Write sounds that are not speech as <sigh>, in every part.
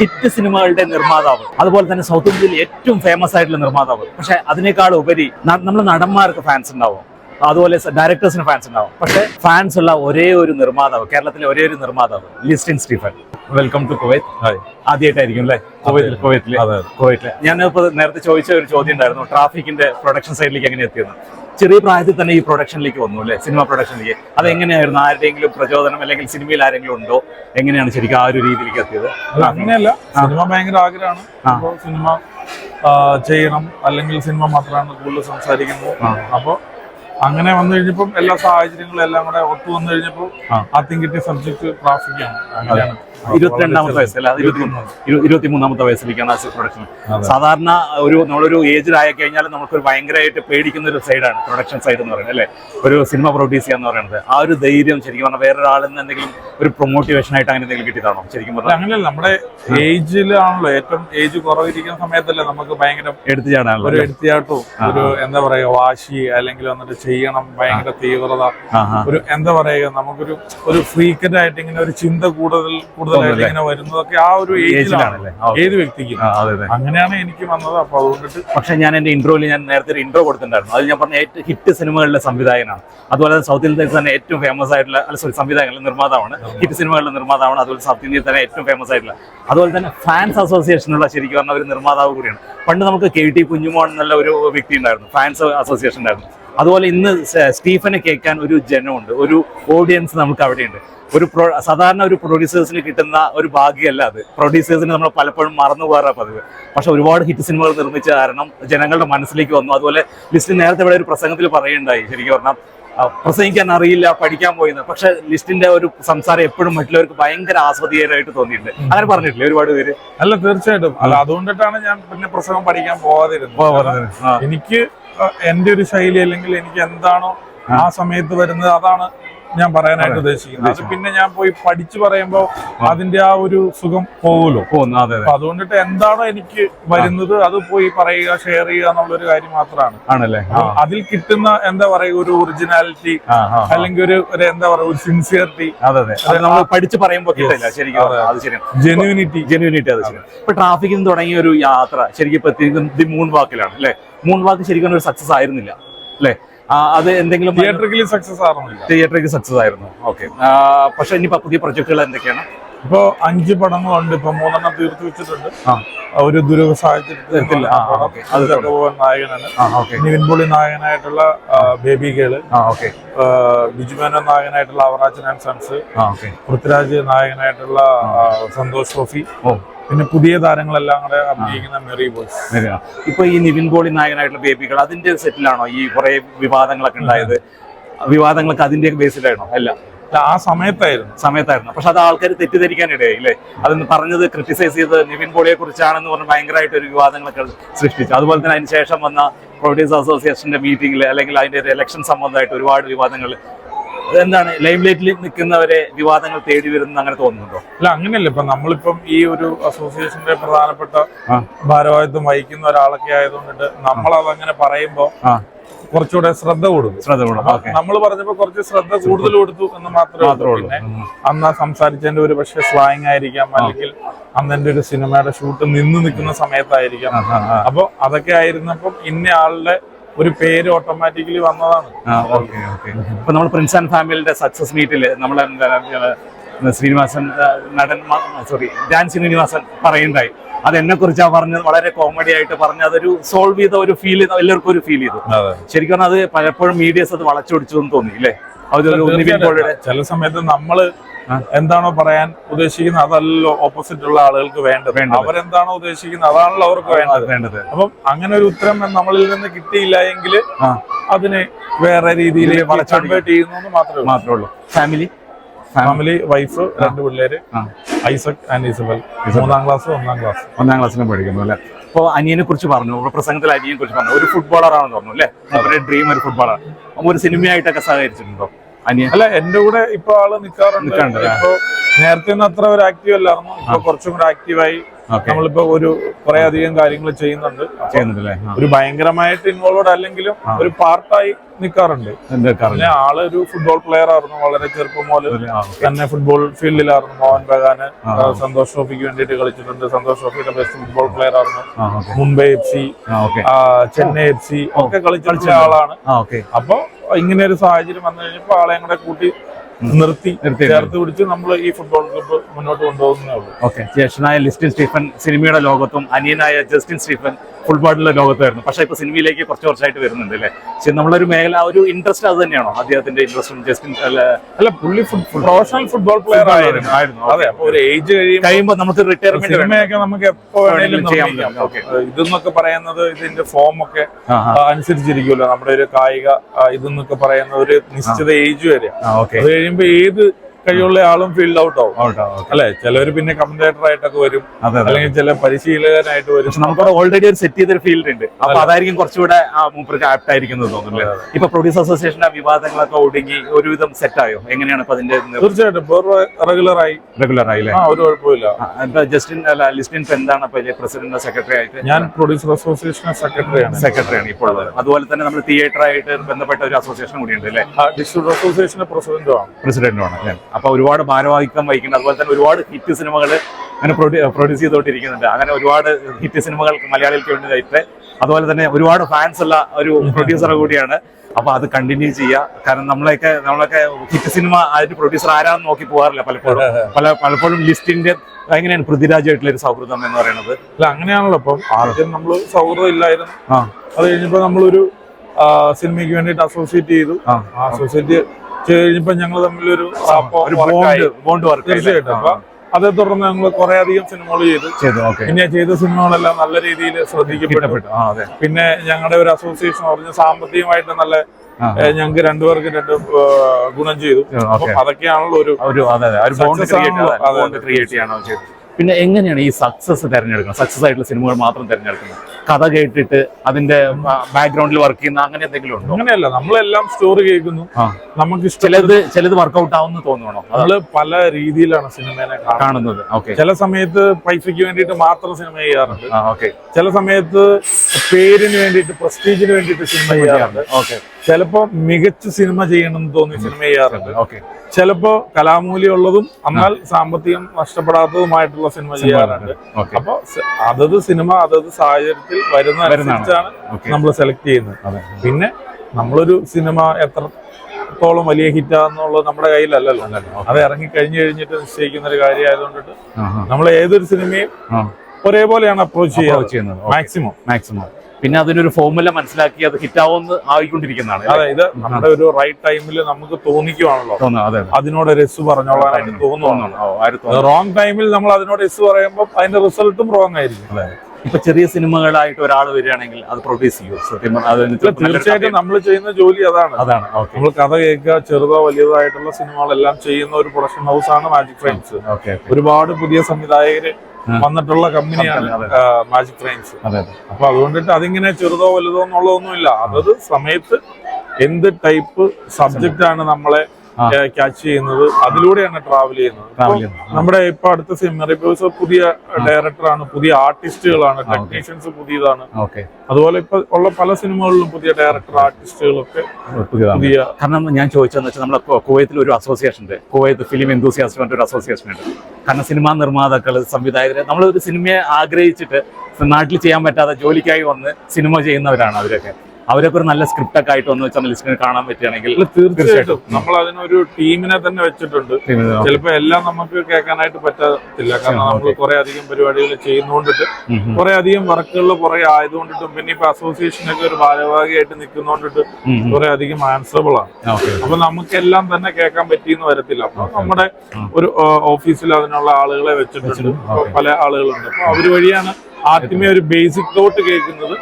Hit സിനിമകളുടെ നിർമ്മാതാവ്. അതുപോലെ തന്നെ സൗത്ത് ഇന്ത്യയിൽ ഏറ്റവും ഫേമസ് ആയിട്ടുള്ള നിർമ്മാതാവ്. പക്ഷെ അതിനേക്കാൾ ഉപരി നമ്മൾ നടന്മാർക്ക് ഫാൻസ് ഉണ്ടാവും. അതുപോലെ ഡയറക്ടേഴ്സിന് ഫാൻസ് ഉണ്ടാവും. പക്ഷെ ഫാൻസ് ഉള്ള ഒരേ ഒരു നിർമ്മാതാവ് കേരളത്തിലെ ഒരേ ഒരു നിർമ്മാതാവ് Listin Stephen. Welcome to Kuwait ആദ്യമായിട്ടായിരിക്കും അല്ലേ? കുവൈത്തിൽ കുവൈത്തിൽ അതെ. കുവൈത്തിൽ ഞാൻ നേരത്തെ ചോദിച്ച ഒരു ചോദ്യം ഉണ്ടായിരുന്നു. ട്രാഫിക്കിന്റെ പ്രൊഡക്ഷൻ സൈഡിലേക്ക് എങ്ങനെ എത്തിയെന്ന്. ചെറിയ പ്രായത്തിൽ തന്നെ ഈ പ്രൊഡക്ഷനിലേക്ക് വന്നു അല്ലേ? സിനിമ പ്രൊഡക്ഷനിലേക്ക് അത് എങ്ങനെയായിരുന്നു? ആരുടെയെങ്കിലും പ്രചോദനം അല്ലെങ്കിൽ സിനിമയിൽ ആരെങ്കിലും ഉണ്ടോ? എങ്ങനെയാണ് ശരിക്കും ആ ഒരു രീതിയിലേക്ക് എത്തിയത്? അങ്ങനെയല്ല. സിനിമ ഭയങ്കര ആഗ്രഹമാണ്. സിനിമ ചെയ്യണം. അല്ലെങ്കിൽ സിനിമ മാത്രമാണ് കൂടുതൽ സംസാരിക്കുന്നത്. ആ. അങ്ങനെ വന്നു കഴിഞ്ഞപ്പോൾ എല്ലാ സാഹചര്യങ്ങളും എല്ലാം കൂടെ ഒത്തു വന്നു കഴിഞ്ഞപ്പോൾ ആ. ആദ്യം കിട്ടിയ സബ്ജക്ട് ട്രാഫിക്കാണ് അങ്ങനെയാണ് ഇരുപത്തിരണ്ടാമത്തെ വയസ്സ് അല്ല ഇരുപത്തി മൂന്നാമത്തെ വയസ്സിലേക്കാണ് ആ പ്രൊഡക്ഷൻ സാധാരണ ഒരു നമ്മളൊരു ഏജിൽ ആയി കഴിഞ്ഞാൽ നമുക്കൊരു ഭയങ്കരമായിട്ട് പേടിക്കുന്ന ഒരു സൈഡാണ് പ്രൊഡക്ഷൻ സൈഡ് എന്ന് പറയുന്നത് അല്ലേ? ഒരു സിനിമ പ്രൊഡ്യൂസ് ചെയ്യാന്ന് പറയുന്നത്. ആ ഒരു ധൈര്യം ശരിക്കും പറഞ്ഞാൽ വേറൊരാളിൽ നിന്ന് എന്തെങ്കിലും ഒരു പ്രൊമോട്ടിവേഷൻ ആയിട്ട് അങ്ങനെ എന്തെങ്കിലും കിട്ടിയതാണോ? ശരിക്കും പറഞ്ഞാൽ അങ്ങനെയല്ല നമ്മുടെ ഏജിലാണല്ലോ ഏറ്റവും ഏജ് കുറവിരിക്കുന്ന സമയത്തല്ലേ നമുക്ക് ഭയങ്കര എടുത്തു ചാടാണല്ലോ ഒരു അല്ലേ? എടുത്തിയാട്ടവും ഒരു എന്താ പറയുക വാശി അല്ലെങ്കിൽ വന്നിട്ട് ചെയ്യണം ഭയങ്കര തീവ്രത. ഒരു എന്താ പറയുക നമുക്കൊരു ഒരു ഫ്രീക്വന്റ് ആയിട്ട് ഇങ്ങനെ ഒരു ചിന്ത കൂടുതൽ കൂടുതലായിട്ട്? ഇങ്ങനെ വരുന്നതൊക്കെ ആ ഒരു ഏജിലാണ് ഏജിലാണല്ലേ ഏത് വ്യക്തിക്കും. അങ്ങനെയാണ് എനിക്ക് വന്നത്. അപ്പൊ അതുകൊണ്ടിട്ട് പക്ഷെ ഞാൻ എന്റെ ഇൻട്രോയിൽ ഞാൻ നേരത്തെ ഒരു ഇൻട്രോ കൊടുത്തിട്ടുണ്ടായിരുന്നു. അത് ഞാൻ പറഞ്ഞ ഏറ്റവും ഹിറ്റ് സിനിമകളിലെ സംവിധായകനാണ്. അതുപോലെ സൗത്ത് ഇന്ത്യയിൽ തന്നെ ഏറ്റവും ഫേമസ് ആയിട്ടുള്ള അല്ല സോറി സംവിധായകൻ നിർമ്മാതാവാണ്. ഹിറ്റ് സിനിമകളുടെ നിർമ്മാതാവാണ്. അതുപോലെ ഇന്ത്യയിൽ തന്നെ ഏറ്റവും ഫേമസ് ആയിട്ടുള്ള. അതുപോലെ തന്നെ ഫാൻസ് അസോസിയേഷനുള്ള ശരിക്കും പറഞ്ഞ ഒരു നിർമ്മാതാവ് കൂടിയാണ്. പണ്ട് നമുക്ക് കെ ടി കുഞ്ഞുമോൻ എന്നുള്ള ഒരു വ്യക്തി ഉണ്ടായിരുന്നു. ഫാൻസ് അസോസിയേഷൻ ഉണ്ടായിരുന്നു. അതുപോലെ ഇന്ന് സ്റ്റീഫനെ കേൾക്കാൻ ഒരു ജനമുണ്ട്. ഒരു ഓഡിയൻസ് നമുക്ക് അവിടെയുണ്ട്. ഒരു പ്രൊ സാധാരണ ഒരു പ്രൊഡ്യൂസേഴ്സിന് കിട്ടുന്ന ഒരു ഭാഗ്യമല്ല അത്. പ്രൊഡ്യൂസേഴ്സിന് നമ്മൾ പലപ്പോഴും മറന്നു പോകാറാ പതിവ്. പക്ഷെ ഒരുപാട് ഹിറ്റ് സിനിമകൾ നിർമ്മിച്ച കാരണം ജനങ്ങളുടെ മനസ്സിലേക്ക് വന്നു. അതുപോലെ ലിസ്റ്റ് നേരത്തെ ഇവിടെ ഒരു പ്രസംഗത്തിൽ പറയുണ്ടായി ശരിക്കും പറഞ്ഞാൽ പ്രസംഗിക്കാൻ അറിയില്ല പഠിക്കാൻ പോയിന്ന്. പക്ഷെ ലിസ്റ്റിന്റെ ഒരു സംസാരം എപ്പോഴും മറ്റുള്ളവർക്ക് ഭയങ്കര ആസ്വദീയരായിട്ട് തോന്നിയിട്ടുണ്ട്. അങ്ങനെ പറഞ്ഞിട്ടില്ലേ ഒരുപാട് പേര്? അല്ല തീർച്ചയായിട്ടും. അല്ല അതുകൊണ്ടിട്ടാണ് ഞാൻ പിന്നെ പ്രസംഗം പഠിക്കാൻ പോവാതിരുന്നത്. എനിക്ക് എന്റെ ഒരു ശൈലി അല്ലെങ്കിൽ എനിക്ക് എന്താണോ ആ സമയത്ത് വരുന്നത് അതാണ് ഞാൻ പറയാനായിട്ട് ഉദ്ദേശിക്കുന്നത്. അത് പിന്നെ ഞാൻ പോയി പഠിച്ചു പറയുമ്പോൾ അതിന്റെ ആ ഒരു സുഖം പോകുമല്ലോ. അപ്പൊ അതുകൊണ്ടിട്ട് എന്താണോ എനിക്ക് വരുന്നത് അത് പോയി പറയുക ഷെയർ ചെയ്യുക എന്നുള്ളൊരു കാര്യം മാത്രമാണ്. ആണല്ലേ? അതിൽ കിട്ടുന്ന എന്താ പറയുക ഒരു ഒറിജിനാലിറ്റി. അല്ലെങ്കിൽ ഒരു എന്താ പറയുക ഒരു സിൻസിയറിറ്റി നമ്മൾ പഠിച്ചു പറയുമ്പോൾ കിട്ടില്ല. ശരിക്കും അതെ. അത് ശരിയാണ്. ജെന്യൂനിറ്റി ജെന്യൂനിറ്റി അത് ശരി ഇപ്പൊ ട്രാഫിക്കിൽ നിന്ന് തുടങ്ങിയ ഒരു യാത്ര ശരിക്കും ഇപ്പൊ മൂൺ വാക്കിലാണ് അല്ലെ? മൂൺ വാക്ക് ശരിക്കും ഒരു സക്സസ് ആയിരുന്നില്ല അല്ലെ? അത് എന്തെങ്കിലും തിയേറ്ററിക്കലി സക്സസ് ആയിരുന്നു തിയേറ്ററിൽ സക്സസ് ആയിരുന്നു. ഓക്കെ പക്ഷെ ഇനിയിപ്പോ പുതിയ പ്രൊജക്ടുകൾ എന്തൊക്കെയാണ്? ഇപ്പോ അഞ്ച് പടങ്ങളുണ്ട്. ഇപ്പൊ മൂന്നെണ്ണം തീർത്തു വെച്ചിട്ടുണ്ട്. ആ. ഒരു ദുരൂഹ സാഹചര്യത്തിൽ. അത് നായകനാണ്. നിവിൻ പോളി നായകനായിട്ടുള്ള ബേബി ഗേൾ. ബിജുമേനോ നായകനായിട്ടുള്ള അവറാച്ചൻ ആൻഡ് സൺസ്. പൃഥ്വിരാജ് നായകനായിട്ടുള്ള സന്തോഷ് ട്രോഫി. പിന്നെ പുതിയ താരങ്ങളെല്ലാം കൂടെ അഭിനയിക്കുന്ന മെറി ബോയ്സ്. ഇപ്പൊ ഈ നിവിൻ പോളി നായകനായിട്ടുള്ള ബേബികൾ അതിന്റെ സെറ്റിലാണോ ഈ കുറെ വിവാദങ്ങളൊക്കെ ഉണ്ടായത്? വിവാദങ്ങളൊക്കെ അതിന്റെ ബേസിലാണോ? അല്ല. ആ സമയത്തായിരുന്നു. സമയത്തായിരുന്നു. പക്ഷെ അത് ആൾക്കാർ തെറ്റിദ്ധരിക്കാനിടയായി അല്ലേ? അതെന്ന് പറഞ്ഞത് ക്രിട്ടിസൈസ് ചെയ്ത് നിവിൻ പോളിയെ കുറിച്ചാണെന്ന് പറഞ്ഞ് ഭയങ്കരമായിട്ട് ഒരു വിവാദങ്ങളൊക്കെ സൃഷ്ടിച്ചു. അതുപോലെ തന്നെ അതിന് ശേഷം വന്ന പ്രൊഡ്യൂസ് അസോസിയേഷന്റെ മീറ്റിംഗിൽ അല്ലെങ്കിൽ അതിന്റെ ഒരു ഇലക്ഷൻ സംബന്ധമായിട്ട് ഒരുപാട് വിവാദങ്ങൾ എന്താണ് ലൈം ലൈറ്റിൽ നിൽക്കുന്നവരെ വിവാദങ്ങൾ തേടി വരുന്ന അങ്ങനെ തോന്നുന്നുണ്ടോ? അല്ല അങ്ങനെയല്ല. ഇപ്പൊ നമ്മളിപ്പം ഈ ഒരു അസോസിയേഷന്റെ പ്രധാനപ്പെട്ട. ഭാരവാഹിത്വം വഹിക്കുന്ന ഒരാളൊക്കെ ആയതുകൊണ്ടിട്ട് നമ്മൾ അതങ്ങനെ പറയുമ്പോ കുറച്ചുകൂടെ ശ്രദ്ധ കൊടുക്കും ശ്രദ്ധ കൊടുക്കും നമ്മൾ പറഞ്ഞപ്പോ കുറച്ച് ശ്രദ്ധ കൂടുതൽ കൊടുത്തു എന്ന് മാത്രമേ മാത്രമേ ഉള്ളൂ. അന്ന് സംസാരിച്ചതിന്റെ ഒരു പക്ഷേ സ്ലാങ് ആയിരിക്കാം അല്ലെങ്കിൽ അന്ന് എന്റെ ഒരു സിനിമയുടെ ഷൂട്ട് നിന്ന് നിൽക്കുന്ന സമയത്തായിരിക്കാം. അപ്പൊ അതൊക്കെ ആയിരുന്നപ്പം ഇന്ന ആളുടെ ഒരു പേര് ഓട്ടോമാറ്റിക്കലി വന്നതാണ്. ഇപ്പൊ നമ്മൾ പ്രിൻസ് ആൻഡ് ഫാമിലിന്റെ സക്സസ് മീറ്റിൽ നമ്മൾ ശ്രീനിവാസൻ നടൻ സോറി ഡാൻ ശ്രീനിവാസൻ പറയുണ്ടായി അത് എന്നെ കുറിച്ചാ പറഞ്ഞത് വളരെ കോമഡി ആയിട്ട് പറഞ്ഞ അതൊരു സോൾവ് ചെയ്ത ഒരു ഫീൽ എല്ലാവർക്കും ഒരു ഫീൽ ചെയ്തു. ശരിക്കും പറഞ്ഞാൽ അത് പലപ്പോഴും മീഡിയസ് അത് വളച്ചൊടിച്ചു എന്ന് തോന്നി അല്ലേ ചില സമയത്ത് നമ്മൾ. എന്താണോ പറയാൻ ഉദ്ദേശിക്കുന്നത് അതല്ലല്ലോ ഓപ്പോസിറ്റ് ഉള്ള ആളുകൾക്ക് വേണ്ടത്. അവരെന്താണോ ഉദ്ദേശിക്കുന്നത് അതാണല്ലോ അവർക്ക് വേണ്ടത്. വേണ്ടത്. അപ്പം അങ്ങനെ ഒരു ഉത്തരം നമ്മളിൽ നിന്ന് കിട്ടിയില്ല എങ്കിൽ അതിന് വേറെ രീതിയിൽ കൺവേർട്ട് ചെയ്യുന്നു മാത്രമേ ഉള്ളൂ. മാത്രമേ ഉള്ളൂ. ഫാമിലി ഫാമിലി വൈഫ് രണ്ട് പിള്ളേര് ഐസക് ആൻഡ് ഇസബൽ മൂന്നാം ക്ലാസ് ഒന്നാം ക്ലാസ് ഒന്നാം ക്ലാസ്സിലും പഠിക്കുന്നു അല്ലെ? അപ്പോൾ അനിയനെ കുറിച്ച് പറഞ്ഞു. പ്രസംഗത്തിൽ അനിയനെ കുറിച്ച് പറഞ്ഞു. ഒരു ഫുട്ബോളർ ആണെന്ന് പറഞ്ഞു അല്ലേ? അവരുടെ ഡ്രീം ഒരു ഫുട്ബോളാണ് ഒരു സിനിമയായിട്ടൊക്കെ സഹകരിച്ചിട്ടുണ്ടോ? അനിയൻ. അല്ല എന്റെ കൂടെ ഇപ്പൊ ആൾ നിൽക്കാറുണ്ട്. ഇപ്പൊ നേരത്തെ ഒന്നും അത്ര ഒരു ആക്റ്റീവ് അല്ലായിരുന്നു. ഇപ്പൊ കുറച്ചും കൂടെ ആക്റ്റീവായി നമ്മളിപ്പോ ഒരു കുറെ അധികം കാര്യങ്ങൾ ചെയ്യുന്നുണ്ട്. ചെയ്യുന്നുണ്ട് ചെയ്യുന്നുണ്ടല്ലേ? ഒരു ഭയങ്കരമായിട്ട് ഇൻവോൾവ് അല്ലെങ്കിലും ഒരു പാർട്ടായി നിൽക്കാറുണ്ട് പിന്നെ ആൾ ഒരു ഫുട്ബോൾ പ്ലെയർ ആയിരുന്നു വളരെ ചെറുപ്പം മുതൽ തന്നെ ഫുട്ബോൾ ഫീൽഡിലായിരുന്നു. മോഹൻ ബഗാന് സന്തോഷ് ട്രോഫിക്ക് വേണ്ടിയിട്ട് കളിച്ചിട്ടുണ്ട്. സന്തോഷ് ട്രോഫിയുടെ ബെസ്റ്റ് ഫുട്ബോൾ പ്ലെയർ ആയിരുന്നു. Mumbai F C Chennai F C ഒക്കെ കളിച്ച ആളാണ്. അപ്പൊ ഇങ്ങനെ ഒരു സാഹചര്യം വന്നു കഴിഞ്ഞപ്പോ ആളെ കൂടെ കൂട്ടി നിർത്തി നിർത്തി. ചേർത്ത് പിടിച്ച് നമ്മൾ ഈ ഫുട്ബോൾ ക്ലബ്ബ് മുന്നോട്ട് കൊണ്ടുപോകുന്നേ ഉള്ളൂ. ഓക്കെ ജ്യേഷ്ഠനായ ലിസ്റ്റിൻ സ്റ്റീഫൻ സിനിമയുടെ ലോകത്തും അനിയനായ ജസ്റ്റിൻ സ്റ്റീഫൻ ഫുട്ബോളിന്റെ ലോകത്തായിരുന്നു. പക്ഷേ ഇപ്പോൾ സിനിമയിലേക്ക് കുറച്ച് വർഷമായിട്ട് വരുന്നുണ്ട് അല്ലേ? പക്ഷെ നമ്മളൊരു മേഖല ഒരു ഇൻട്രസ്റ്റ് അത് തന്നെയാണോ? അദ്ദേഹത്തിന്റെ ഇൻട്രസ്റ്റും ജസ്റ്റിൻ അല്ല അല്ല പുള്ളി പ്രൊഫഷണൽ ഫുട്ബോൾ പ്ലെയർ ആയിരുന്നു. ആയിരുന്നു. അതെ അപ്പോൾ ഒരു ഏജ് കഴിയുമ്പോൾ നമുക്ക് റിട്ടയർമെന്റ് സിനിമയൊക്കെ നമുക്ക് എപ്പോ വേണമെങ്കിലും ചെയ്യാൻ. പറ്റും. ഓക്കെ. ഇതെന്നൊക്കെ പറയുന്നത് ഇതിന്റെ ഫോം ഒക്കെ അനുസരിച്ചിരിക്കുമല്ലോ. നമ്മുടെ ഒരു കായിക ഇതെന്നൊക്കെ പറയുന്ന ഒരു നിശ്ചിത ഏജ് വരെ ഓക്കെ അത് കഴിയുമ്പോൾ ഏത് കഴിവുള്ള ആളും ഫീൽഡ് ഔട്ട് ആവും. അല്ലെ? ചിലവർ പിന്നെ കമന്റേറ്റർ ആയിട്ടൊക്കെ വരും. അല്ലെങ്കിൽ ചില പരിശീലകനായിട്ട് വരും. നമുക്ക് ഓൾറെഡി ഒരു സെറ്റ് ചെയ്തൊരു ഫീൽഡ് ഉണ്ട്. അപ്പൊ അതായിരിക്കും കുറച്ചുകൂടെ ആ മൂപ്പർക്ക് ആപ്റ്റ് ആയിരിക്കുന്നത് തോന്നുന്നില്ല ഇപ്പൊ പ്രൊഡ്യൂസ് അസോസിയേഷന്റെ വിവാദങ്ങളൊക്കെ ഒടുങ്ങി ഒരുവിധം സെറ്റ് ആയോ? എങ്ങനെയാണ് ഇപ്പൊ അതിന്റെ തീർച്ചയായിട്ടും. റെഗുലർ ആയി. റെഗുലർ ആയി ഒരു കുഴപ്പമില്ല. ജസ്റ്റിൻ അല്ല ലിസ്റ്റിൻ എന്താണ് ഇപ്പൊ പ്രസിഡന്റ് സെക്രട്ടറി ആയിട്ട്? ഞാൻ പ്രൊഡ്യൂസർ അസോസിയേഷൻ സെക്രട്ടറിയാണ് സെക്രട്ടറിയാണ് ഇപ്പോൾ അതുപോലെ തന്നെ നമ്മൾ തിയേറ്റർ ആയിട്ട് ബന്ധപ്പെട്ട ഒരു അസോസിയേഷൻ കൂടിയുണ്ട് അല്ലേ? ഡിസ്ട്രിക്ട് അസോസിയേഷന്റെ പ്രസിഡന്റുമാണ് പ്രസിഡന്റുമാണ് അല്ലേ? അപ്പൊ ഒരുപാട് ഭാരവാഹിത്വം വഹിക്കുന്നുണ്ട് അതുപോലെ തന്നെ ഒരുപാട് ഹിറ്റ് സിനിമകൾ അങ്ങനെ പ്രൊഡ്യൂസ് ചെയ്തുകൊണ്ടിരിക്കുന്നുണ്ട് അങ്ങനെ ഒരുപാട് ഹിറ്റ് സിനിമകൾ മലയാളികൾക്ക് വേണ്ടിയിട്ട് അതുപോലെ തന്നെ ഒരുപാട് ഫാൻസ് ഉള്ള ഒരു പ്രൊഡ്യൂസർ കൂടിയാണ്. അപ്പൊ അത് കണ്ടിന്യൂ ചെയ്യുക കാരണം നമ്മളൊക്കെ നമ്മളൊക്കെ ഹിറ്റ് സിനിമ അതിന്റെ പ്രൊഡ്യൂസർ ആരാന്ന് നോക്കി പോകാറില്ല പലപ്പോഴും. <laughs> പല പലപ്പോഴും ലിസ്റ്റിന്റെ എങ്ങനെയാണ് പൃഥ്വിരാജായിട്ടുള്ള ഒരു സൗഹൃദം എന്ന് പറയുന്നത്? അല്ല അങ്ങനെയാണല്ലോ ഇപ്പം. ആദ്യം നമ്മൾ സൗഹൃദം ഇല്ലായിരുന്നു. അത് കഴിഞ്ഞപ്പോ നമ്മളൊരു സിനിമയ്ക്ക് വേണ്ടിയിട്ട് അസോസിയേറ്റ് ചെയ്തു. അസോസിയേറ്റ് ചെയ്ത് കഴിഞ്ഞപ്പോ ഞങ്ങൾ തമ്മിലൊരു ഒരു ബോണ്ട് ബോണ്ട് വർക്ക് തീർച്ചയായിട്ടും. അപ്പൊ അതേ തുടർന്ന് ഞങ്ങൾ കുറെ അധികം സിനിമകൾ ചെയ്തു. പിന്നെ ചെയ്ത സിനിമകളെല്ലാം നല്ല രീതിയിൽ ശ്രദ്ധിക്കപ്പെട്ടു. പിന്നെ ഞങ്ങളുടെ ഒരു അസോസിയേഷൻ പറഞ്ഞ സാമ്പത്തികമായിട്ട് നല്ല ഞങ്ങൾക്ക് രണ്ടുപേർക്ക് രണ്ട് ഗുണം ചെയ്തു. അതൊക്കെയാണല്ലോ ഒരു ക്രിയേറ്റ് ചെയ്തത് പിന്നെ എങ്ങനെയാണ് ഈ സക്സസ് തിരഞ്ഞെടുക്കുന്നത്? സക്സസ് ആയിട്ടുള്ള സിനിമകൾ മാത്രം തിരഞ്ഞെടുക്കുന്നത്? കഥ കേട്ടിട്ട് അതിന്റെ ബാക്ക്ഗ്രൗണ്ടിൽ വർക്ക് ചെയ്യുന്ന അങ്ങനെ എന്തെങ്കിലും ഉണ്ടോ? അങ്ങനെയല്ല നമ്മളെല്ലാം സ്റ്റോറി കേൾക്കുന്നു. നമുക്ക് ചിലത് ചിലത് വർക്കൗട്ട് ആവുമെന്ന് തോന്നുവാണോ? അത്? നമ്മൾ പല രീതിയിലാണ് സിനിമേനെ കാണുന്നത്. ചില സമയത്ത് പൈസയ്ക്ക് വേണ്ടിയിട്ട് മാത്രം സിനിമ ചെയ്യാറുണ്ട്. ചില സമയത്ത് പേരിന് വേണ്ടിയിട്ട് പ്രസ്റ്റീജിന് വേണ്ടിയിട്ട് സിനിമ ചെയ്യാറുണ്ട്. ഓക്കെ ചിലപ്പോ മികച്ച സിനിമ ചെയ്യണം എന്ന് തോന്നി സിനിമ ചെയ്യാറുണ്ട്. ഓക്കെ. ചിലപ്പോ കലാമൂല്യമുള്ളതും എന്നാൽ സാമ്പത്തികം നഷ്ടപ്പെടാത്തതുമായിട്ടുള്ള സിനിമ ചെയ്യാറുണ്ട്. അപ്പൊ അതത് സിനിമ അതത് സാഹചര്യത്തിൽ വരുന്ന അനുസരിച്ചാണ് നമ്മൾ സെലക്ട് ചെയ്യുന്നത്. അതെ. പിന്നെ നമ്മളൊരു സിനിമ എത്രത്തോളം വലിയ ഹിറ്റാന്നുള്ളത് നമ്മുടെ കയ്യിലല്ലല്ലോ. അത് ഇറങ്ങി കഴിഞ്ഞു കഴിഞ്ഞിട്ട് നിശ്ചയിക്കുന്ന ഒരു കാര്യമായതുകൊണ്ടിട്ട് നമ്മൾ ഏതൊരു സിനിമയും ഒരേപോലെയാണ് അപ്രോച്ച് ചെയ്യാറ്. ചെയ്യുന്നത്. മാക്സിമം മാക്സിമം പിന്നെ അതിനൊരു ഫോർമുല മനസ്സിലാക്കി അത് ഹിറ്റാവുമെന്ന് ആയിക്കൊണ്ടിരിക്കുന്നതാണ്. അതെ ഇത് നമ്മുടെ ഒരു റൈറ്റ് ടൈമിൽ നമുക്ക് തോന്നിക്കുവാണല്ലോ. അതെ അതെ. അതിനോട് രസ് പറഞ്ഞോളാനായിട്ട് തോന്നുന്നു റോങ് ടൈമിൽ നമ്മൾ അതിനോട് രസ് പറയുമ്പോൾ അതിന്റെ റിസൾട്ടും റോങ് ആയിരിക്കും. അതെ. ഇപ്പൊ ചെറിയ സിനിമകളായിട്ട് ഒരാൾ വരികയാണെങ്കിൽ അത് പ്രൊഡ്യൂസ് ചെയ്യും. സത്യം പറഞ്ഞാൽ തീർച്ചയായിട്ടും നമ്മൾ ചെയ്യുന്ന ജോലി അതാണ്. അതാണ് നമ്മൾ കഥ കേൾക്കുക ചെറുതോ വലിയതായിട്ടുള്ള സിനിമകളെല്ലാം ചെയ്യുന്ന ഒരു പ്രൊഡക്ഷൻ ഹൗസ് ആണ് മാജിക് ഫ്രെയിംസ് ഓക്കെ. ഒരുപാട് പുതിയ സംവിധായകര് വന്നിട്ടുള്ള കമ്പനിയാണ് മാജിക് ഫ്രെയിംസ് അപ്പൊ അതുകൊണ്ടിട്ട് അതിങ്ങനെ ചെറുതോ വലുതോ എന്നുള്ളതൊന്നുമില്ല. അതത് സമയത്ത് എന്ത് ടൈപ്പ് സബ്ജക്റ്റ് ആണ് നമ്മളെ. ക്യാച്ച് ചെയ്യുന്നത്. അതിലൂടെയാണ് ട്രാവൽ ചെയ്യുന്നത്. നമ്മുടെ ഇപ്പൊ അടുത്ത സിനിമ റിവ്യൂസ് പുതിയ ഡയറക്ടറാണ് പുതിയ ആർട്ടിസ്റ്റുകളാണ് ടെക്നീഷ്യൻസ് പുതിയതാണ്. അതുപോലെ ഇപ്പൊ ഉള്ള പല സിനിമകളിലും പുതിയ ഡയറക്ടർ ആർട്ടിസ്റ്റുകളൊക്കെ പുതിയ കാരണം ഞാൻ ചോദിച്ചതെന്ന് വെച്ചാൽ നമ്മളെ കു- കുവൈത്തിൽ ഒരു അസോസിയേഷൻ ഉണ്ട്. കുവൈത്ത് ഫിലിം എന്തൂസിയാസ്റ്റ് പറഞ്ഞ ഒരു അസോസിയേഷൻ ഉണ്ട്. കാരണം സിനിമാ നിർമ്മാതാക്കൾ സംവിധായകർ നമ്മളൊരു സിനിമയെ ആഗ്രഹിച്ചിട്ട് നാട്ടിൽ ചെയ്യാൻ പറ്റാതെ ജോലിക്കായി വന്ന് സിനിമ ചെയ്യുന്നവരാണ് അവരൊക്കെ. അവരൊക്കെ ഒരു നല്ല സ്ക്രിപ്റ്റ് ഒക്കെ ആയിട്ട് വന്ന് വെച്ചാൽ ലിസ്റ്റിന് കാണാൻ പറ്റുകയാണെങ്കിൽ തീർച്ചയായിട്ടും. നമ്മൾ അതിനൊരു ടീമിനെ തന്നെ വെച്ചിട്ടുണ്ട്. ചിലപ്പോ എല്ലാം നമുക്ക് കേൾക്കാനായിട്ട് പറ്റത്തില്ല. കാരണം നമ്മൾ കുറെ അധികം പരിപാടികൾ ചെയ്യുന്നോണ്ടിട്ട്. കുറെ അധികം വർക്കുകൾ കുറെ ആയതുകൊണ്ടിട്ടും പിന്നെ ഇപ്പൊ അസോസിയേഷനൊക്കെ ഒരു ഭാരവാഹിയായിട്ട് നിൽക്കുന്നോണ്ടിട്ട്. കുറെ അധികം ആൻസറബിൾ ആണ്. അപ്പൊ നമുക്കെല്ലാം തന്നെ കേൾക്കാൻ പറ്റിയെന്ന് വരത്തില്ല. അപ്പൊ നമ്മുടെ ഒരു ഓഫീസിൽ അതിനുള്ള ആളുകളെ വെച്ചിട്ടുണ്ട്. പല ആളുകളുണ്ട്. അപ്പൊ അവർ വഴിയാണ് ആദ്യമേ ഒരു ബേസിക് തോട്ട് കേൾക്കുന്നത്.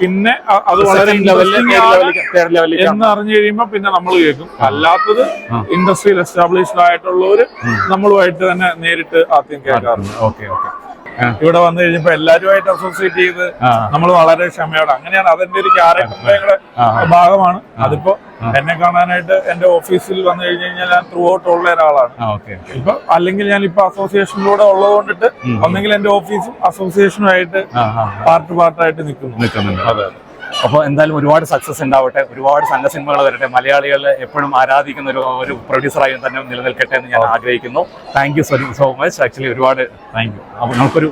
പിന്നെ അത് വളരെ എന്ന് അറിഞ്ഞു കഴിയുമ്പോ പിന്നെ നമ്മൾ കേൾക്കും. അല്ലാത്തത് ഇൻഡസ്ട്രിയൽ എസ്റ്റാബ്ലിഷ്ഡ് ആയിട്ടുള്ളവര്. നമ്മളുമായിട്ട് തന്നെ നേരിട്ട് ആദ്യം കേൾക്കാറുണ്ട്. Okay okay. ഇവിടെ വന്നു കഴിഞ്ഞപ്പോ എല്ലാവരുമായിട്ട് അസോസിയേറ്റ് ചെയ്ത് നമ്മൾ വളരെ ക്ഷമയോടെ. അങ്ങനെയാണ്. അതെന്റെ ഒരു ക്യാരക്ടറിന്റെ. ഭാഗമാണ്. അതിപ്പോ എന്നെ കാണാനായിട്ട് എന്റെ ഓഫീസിൽ വന്നു കഴിഞ്ഞു കഴിഞ്ഞാൽ ഞാൻ ത്രൂ ഔട്ട് ഉള്ള ഒരാളാണ്. ഇപ്പൊ അല്ലെങ്കിൽ ഞാൻ ഇപ്പൊ അസോസിയേഷനിലൂടെ ഉള്ളത് കൊണ്ടിട്ട് ഒന്നെങ്കിൽ എന്റെ ഓഫീസും അസോസിയേഷനും ആയിട്ട് ആ ആ പാർട്ട് പാർട്ടായിട്ട് നിൽക്കുന്നു. നിൽക്കുന്നുണ്ട്. അതെ. അപ്പോൾ എന്തായാലും ഒരുപാട് സക്സസ് ഉണ്ടാവട്ടെ. ഒരുപാട് നല്ല സിനിമകൾ വരട്ടെ. മലയാളികൾ എപ്പോഴും ആരാധിക്കുന്ന ഒരു ഒരു പ്രൊഡ്യൂസറായി തന്നെ നിലനിൽക്കട്ടെ എന്ന് ഞാൻ ആഗ്രഹിക്കുന്നു. Thank you so much actually ഒരുപാട് താങ്ക് യു അപ്പോൾ നമുക്കൊരു